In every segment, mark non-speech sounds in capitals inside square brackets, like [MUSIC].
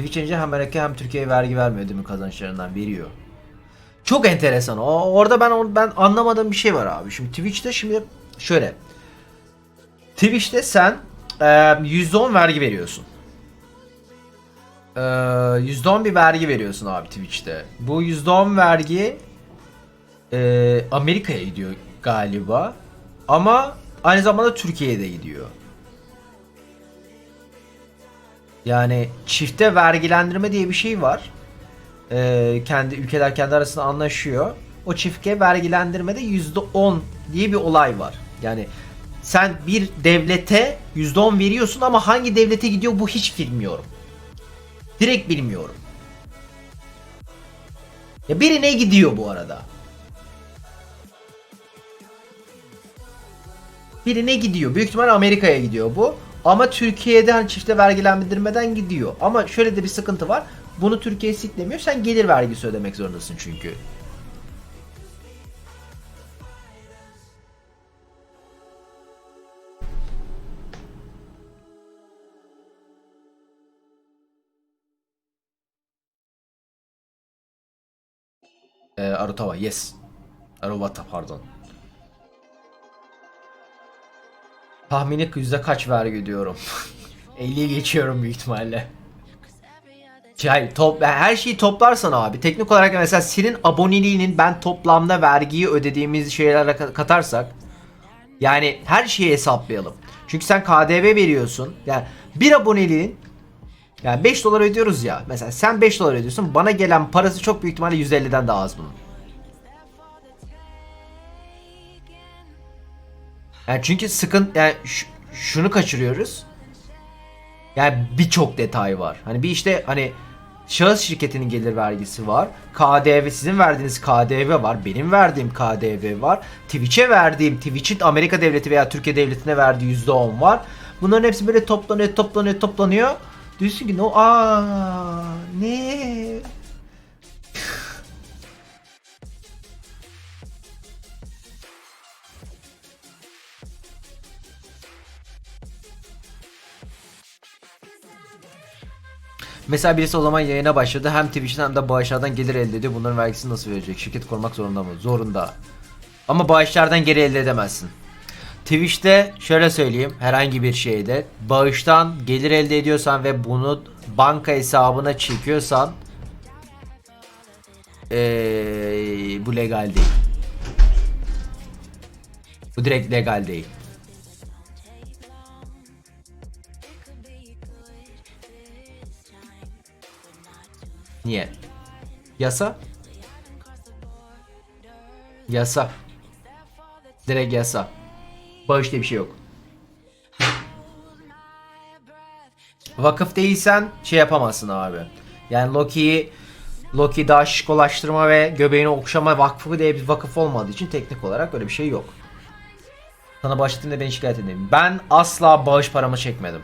Twitch yayıncı hem Amerika hem Türkiye'ye vergi vermiyor değil mi kazançlarından veriyor. Çok enteresan. O orada ben ben anlamadığım bir şey var abi. Şimdi Twitch'te şimdi şöyle. Twitch'te sen e, %10 vergi veriyorsun. E, %10 bir vergi veriyorsun abi Twitch'te. Bu %10 vergi e, Amerika'ya gidiyor galiba. Ama aynı zamanda Türkiye'ye de gidiyor. Yani çifte vergilendirme diye bir şey var. Ee, kendi ülkeler kendi arasında anlaşıyor. O çifte vergilendirmede %10 diye bir olay var. Yani sen bir devlete %10 veriyorsun ama hangi devlete gidiyor bu hiç bilmiyorum. Direkt bilmiyorum. Ya birine gidiyor bu arada. birine gidiyor. Büyük ihtimal Amerika'ya gidiyor bu. Ama Türkiye'den çifte vergilendirmeden gidiyor. Ama şöyle de bir sıkıntı var. Bunu Türkiye siklemiyor. Sen gelir vergisi ödemek zorundasın çünkü. Ee, Arutava, yes. Aruvata pardon. Tahmini yüzde kaç vergi ödüyorum? 50'ye [LAUGHS] geçiyorum büyük ihtimalle. Yani top, her şeyi toplarsan abi teknik olarak mesela senin aboneliğinin ben toplamda vergiyi ödediğimiz şeylere ka- katarsak yani her şeyi hesaplayalım. Çünkü sen KDV veriyorsun. Yani bir aboneliğin yani 5 dolar ödüyoruz ya. Mesela sen 5 dolar ödüyorsun. Bana gelen parası çok büyük ihtimalle 150'den daha az bunun. Yani çünkü sıkıntı yani şunu kaçırıyoruz. Yani birçok detay var. Hani bir işte hani şahıs şirketinin gelir vergisi var. KDV sizin verdiğiniz KDV var. Benim verdiğim KDV var. Twitch'e verdiğim Twitch'in Amerika devleti veya Türkiye devletine verdiği %10 var. Bunların hepsi böyle toplanıyor, toplanıyor, toplanıyor. Diyorsun ki no aa ne? Mesela birisi o zaman yayına başladı. Hem Twitch'ten hem de bağışlardan gelir elde ediyor. Bunların vergisini nasıl verecek? Şirket korumak zorunda mı? Zorunda. Ama bağışlardan geri elde edemezsin. Twitch'te şöyle söyleyeyim herhangi bir şeyde bağıştan gelir elde ediyorsan ve bunu banka hesabına çekiyorsan ee, bu legal değil. Bu direkt legal değil. Niye? Yasa? Yasa. Direkt yasa. Bağış diye bir şey yok. Vakıf değilsen şey yapamazsın abi. Yani Loki'yi Loki daha şişkolaştırma ve göbeğini okşama vakfı diye bir vakıf olmadığı için teknik olarak öyle bir şey yok. Sana bağışladığında beni şikayet edeyim. Ben asla bağış paramı çekmedim.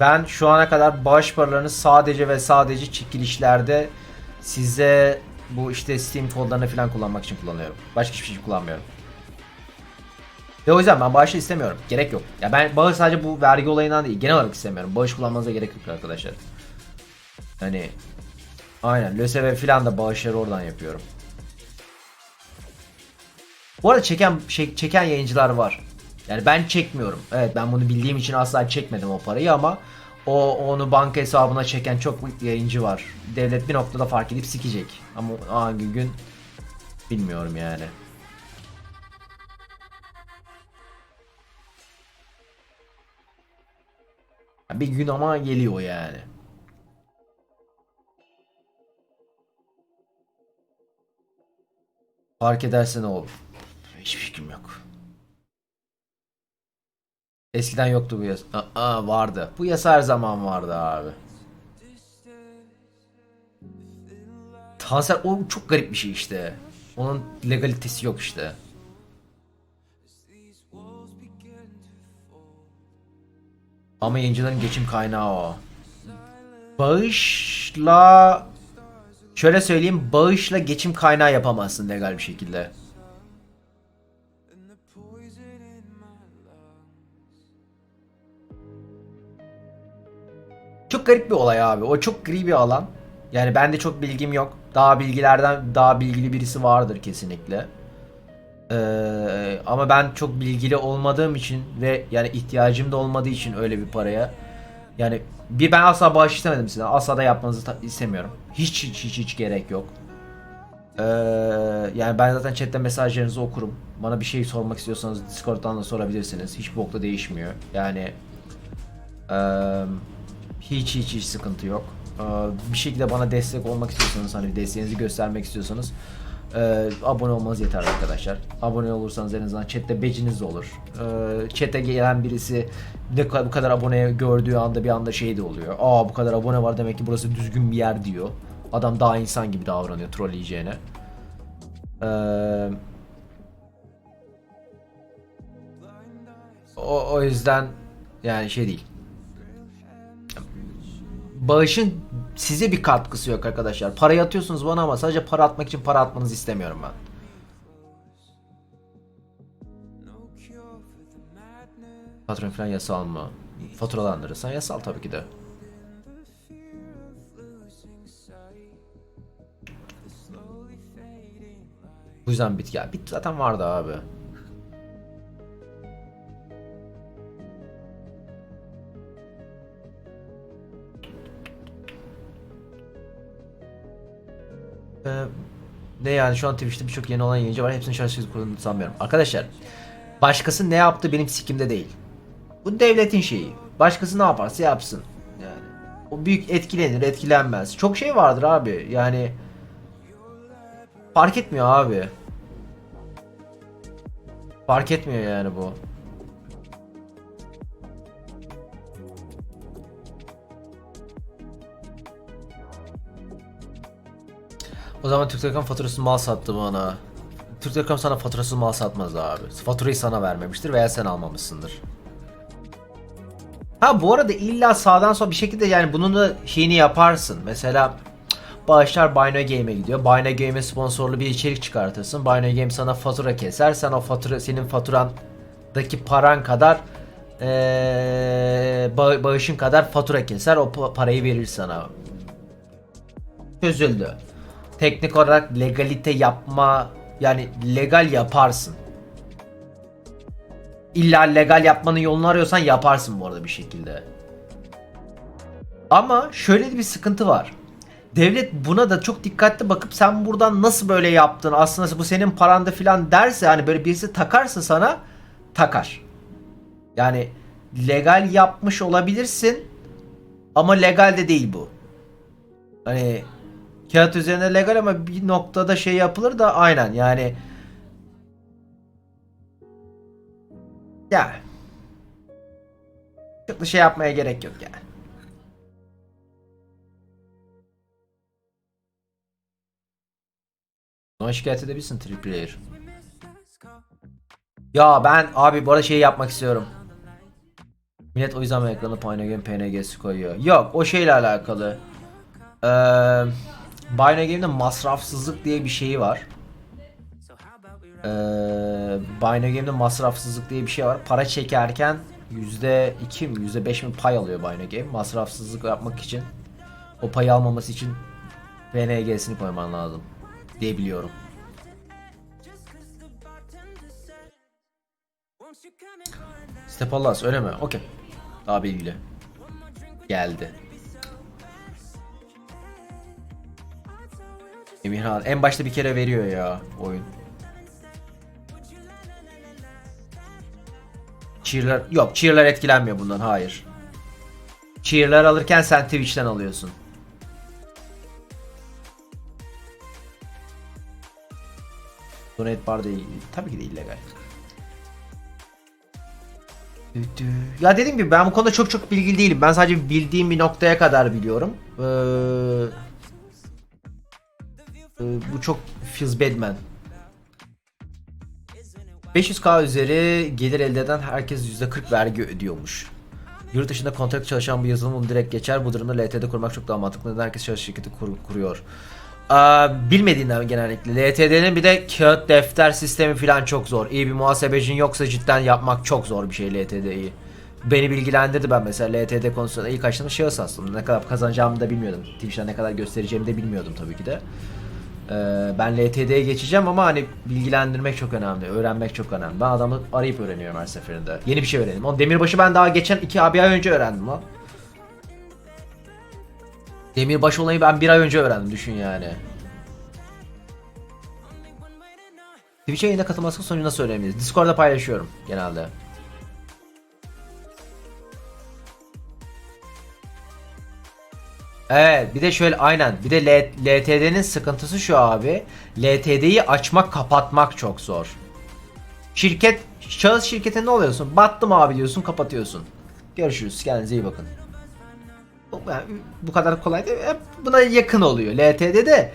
Ben şu ana kadar bağış paralarını sadece ve sadece çekilişlerde size bu işte Steam kodlarını falan kullanmak için kullanıyorum. Başka hiçbir şey kullanmıyorum. Ve o yüzden ben bağışı istemiyorum. Gerek yok. Ya ben bağış sadece bu vergi olayından değil. Genel olarak istemiyorum. Bağış kullanmanıza gerek yok arkadaşlar. Hani aynen LÖSEV'e falan da bağışları oradan yapıyorum. Bu arada çeken şey, çeken yayıncılar var. Yani ben çekmiyorum. Evet ben bunu bildiğim için asla çekmedim o parayı ama o onu banka hesabına çeken çok yayıncı var. Devlet bir noktada fark edip sikecek. Ama hangi gün bilmiyorum yani. Bir gün ama geliyor yani. Fark ederse ne olur? Hiçbir fikrim yok. Eskiden yoktu bu yasa. Aa, vardı. Bu yasa her zaman vardı abi. Tansel o çok garip bir şey işte. Onun legalitesi yok işte. Ama yayıncıların geçim kaynağı o. Bağışla şöyle söyleyeyim bağışla geçim kaynağı yapamazsın legal bir şekilde. Garip bir olay abi. O çok gri bir alan. Yani bende çok bilgim yok. Daha bilgilerden daha bilgili birisi vardır kesinlikle. Ee, ama ben çok bilgili olmadığım için ve yani ihtiyacım da olmadığı için öyle bir paraya yani bir ben asla bağış istemedim size. Asla da yapmanızı istemiyorum. Hiç hiç hiç hiç gerek yok. Ee, yani ben zaten chatte mesajlarınızı okurum. Bana bir şey sormak istiyorsanız Discord'dan da sorabilirsiniz. Hiç bokta değişmiyor. Yani ee, hiç hiç hiç sıkıntı yok. Ee, bir şekilde bana destek olmak istiyorsanız hani desteğinizi göstermek istiyorsanız ee, abone olmanız yeter arkadaşlar. Abone olursanız en azından chatte beciniz olur. Ee, chat'e gelen birisi ne kadar, bu kadar abone gördüğü anda bir anda şey de oluyor. Aa bu kadar abone var demek ki burası düzgün bir yer diyor. Adam daha insan gibi davranıyor trolleyeceğine. Ee, o, o yüzden yani şey değil. Bağışın size bir katkısı yok arkadaşlar. Parayı atıyorsunuz bana ama sadece para atmak için para atmanızı istemiyorum ben. Patron falan yasal mı? Faturalandırırsan yasal tabii ki de. Bu yüzden bit ya. Bit zaten vardı abi. Ee, ne yani şu an Twitch'te birçok yeni olan yayıncı var. Hepsinin şarjsız kurulduğunu sanmıyorum. Arkadaşlar başkası ne yaptı benim sikimde değil. Bu devletin şeyi. Başkası ne yaparsa yapsın. Yani o büyük etkilenir, etkilenmez. Çok şey vardır abi. Yani fark etmiyor abi. Fark etmiyor yani bu. O zaman Türk Telekom faturasız mal sattı bana. Türk Telekom sana faturasız mal satmaz abi. Faturayı sana vermemiştir veya sen almamışsındır. Ha bu arada illa sağdan sola bir şekilde yani bunun da şeyini yaparsın. Mesela bağışlar Bino Game'e gidiyor. Bino Game'e sponsorlu bir içerik çıkartırsın. Bino Game sana fatura keser. Sen o fatura senin faturandaki paran kadar ee, ba- bağışın kadar fatura keser. O pa- parayı verir sana. Çözüldü. Teknik olarak legalite yapma yani legal yaparsın. İlla legal yapmanın yolunu arıyorsan yaparsın bu arada bir şekilde. Ama şöyle bir sıkıntı var. Devlet buna da çok dikkatli bakıp sen buradan nasıl böyle yaptın aslında bu senin paranda filan derse hani böyle birisi takarsa sana takar. Yani legal yapmış olabilirsin ama legal de değil bu. Hani kağıt üzerinde legal ama bir noktada şey yapılır da aynen yani ya çok da şey yapmaya gerek yok yani. Ona şikayet edebilirsin Triplayer. Ya ben abi bu arada şey yapmak istiyorum. Millet o yüzden ekranı PNG PNG'si koyuyor. Yok o şeyle alakalı. Ee, Bino Game'de masrafsızlık diye bir şeyi var. Ee, Bino Game'de masrafsızlık diye bir şey var. Para çekerken %2 mi %5 mi pay alıyor Bino Game. Masrafsızlık yapmak için o payı almaması için PNG'sini koyman lazım diye biliyorum. Step Allah's öyle mi? Okey. Daha bilgili. Geldi. Emirhan en başta bir kere veriyor ya oyun. Cheer'ler yok cheer'ler etkilenmiyor bundan hayır. Cheer'ler alırken sen Twitch'ten alıyorsun. Donate bar değil. Tabii ki de illegal. Ya dediğim gibi ben bu konuda çok çok bilgili değilim. Ben sadece bildiğim bir noktaya kadar biliyorum. Ee, bu çok feels bad man. 500k üzeri gelir elde eden herkes %40 vergi ödüyormuş. Yurt dışında kontrat çalışan bu yazılım direkt geçer. Bu durumda LT'de kurmak çok daha mantıklı. Neden herkes çalışan şirketi kur- kuruyor? Aa, bilmediğinden genellikle. LTD'nin bir de kağıt defter sistemi falan çok zor. İyi bir muhasebecin yoksa cidden yapmak çok zor bir şey LTD'yi. beni bilgilendirdi ben mesela LTD konusunda ilk açtığım şahıs aslında. Ne kadar kazanacağımı da bilmiyordum. Twitch'ten ne kadar göstereceğimi de bilmiyordum tabii ki de. Ee, ben LTD'ye geçeceğim ama hani bilgilendirmek çok önemli. Öğrenmek çok önemli. Ben adamı arayıp öğreniyorum her seferinde. Yeni bir şey öğrendim. O demirbaşı ben daha geçen iki abi ay önce öğrendim lan. Demirbaşı olayı ben bir ay önce öğrendim düşün yani. Twitch yayına katılması sonucu nasıl öğrenebiliriz? Discord'da paylaşıyorum genelde. Evet bir de şöyle aynen bir de LTD'nin sıkıntısı şu abi. LTD'yi açmak kapatmak çok zor. Şirket şahıs şirkete ne oluyorsun? Battım abi diyorsun kapatıyorsun. Görüşürüz kendinize iyi bakın. Yani bu kadar kolay değil. Hep buna yakın oluyor. LTD'de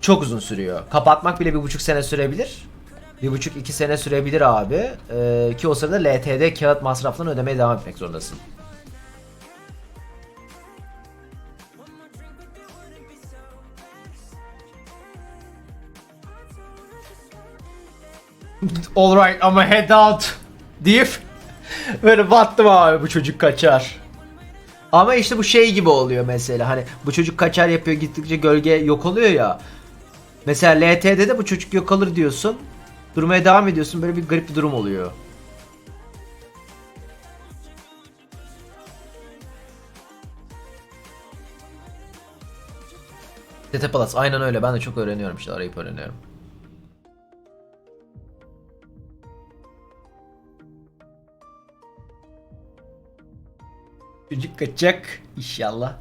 çok uzun sürüyor. Kapatmak bile bir buçuk sene sürebilir. Bir buçuk iki sene sürebilir abi. Ee, ki o sırada LTD kağıt masraflarını ödemeye devam etmek zorundasın. Alright ama head out deyip böyle battım abi bu çocuk kaçar. Ama işte bu şey gibi oluyor mesela hani bu çocuk kaçar yapıyor gittikçe gölge yok oluyor ya. Mesela LT'de de bu çocuk yok alır diyorsun. Durmaya devam ediyorsun böyle bir garip bir durum oluyor. Tete Plus aynen öyle ben de çok öğreniyorum işte arayıp öğreniyorum. Çocuk kaçacak inşallah.